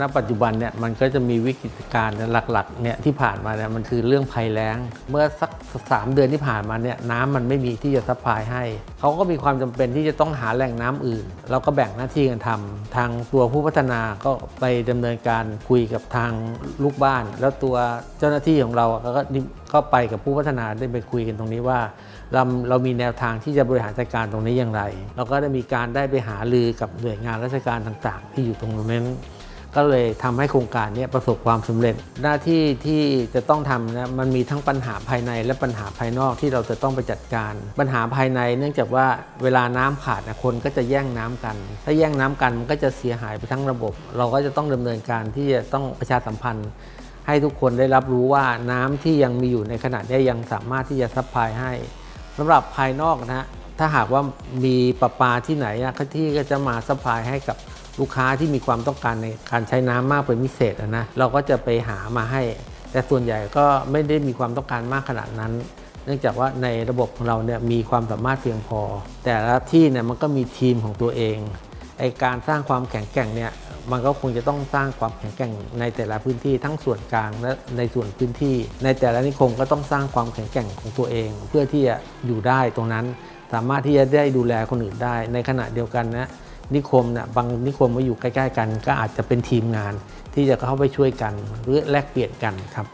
ณปัจจุบันเนี่ยมันก็จะมีวิกฤตการณ์หลักๆเนี่ยที่ผ่านมาเนี่ยมันคือเรื่องภัยแล้ง เมื่อสักสามเดือนที่ผ่านมาเนี่ยน้ำมันไม่มีที่จะซัพพลายให้ เขาก็มีความจำเป็นที่จะต้องหาแหล่งน้ำอื่น เราก็แบ่งหน้าที่กันทำทางตัวผู้พัฒนาก็ไปดำเนินการคุยกับทางลูกบ้าน แล้วตัวเจ้าหน้าที่ของเราก็ก็ไปกับผู้พัฒนาได้ไปคุยกันตรงนี้ว่าเราเรามีแนวทางที่จะบริหารจัดการตรงนี้อย่างไร เราก็ได้มีการได้ไปหาลือกับหน่วยงานราชการต่าง ๆ ที่อยู่ตรงนั้น ก็เลยทำให้โครงการนี้ประสบความสำเร็จ หน้าที่ที่จะต้องทำนะมันมีทั้งปัญหาภายในและปัญหาภายนอกที่เราจะต้องไปจัดการ ปัญหาภายในเนื่องจากว่าเวลาน้ำขาดนะคนก็จะแย่งน้ำกัน ถ้าแย่งน้ำกันมันก็จะเสียหายไปทั้งระบบ เราก็จะต้องดำเนินการที่จะต้องประชาสัมพันธ์ ให้ทุกคนได้รับรู้ว่าน้ำที่ยังมีอยู่ในขณะนี้ยังสามารถที่จะซัพพลายให้สำหรับภายนอกนะฮะ ถ้าหากว่ามีประปาที่ไหนอะที่ก็จะมาซัพพลายให้กับลูกค้าที่มีความต้องการในการใช้น้ำมากเป็นพิเศษนะเราก็จะไปหามาให้ แต่ส่วนใหญ่ก็ไม่ได้มีความต้องการมากขนาดนั้น เนื่องจากว่าในระบบของเราเนี่ยมีความสามารถเพียงพอ แต่ละที่เนี่ยมันก็มีทีมของตัวเองไอการสร้างความแข็งแกร่งเนี่ยมันก็คงจะต้องสร้างความแข็งแกร่งในแต่ละพื้นที่ทั้งส่วนกลางและในส่วนพื้นที่ ในแต่ละนิคมก็ต้องสร้างความแข็งแกร่งของตัวเอง เพื่อที่จะอยู่ได้ตรงนั้น สามารถที่จะได้ดูแลคนอื่นได้ ในขณะเดียวกันนะนิคมเนี่ยบางนิคมมาอยู่ใกล้ ๆ กัน ก็อาจจะเป็นทีมงานที่จะเข้าไปช่วยกันหรือแลกเปลี่ยนกันครับ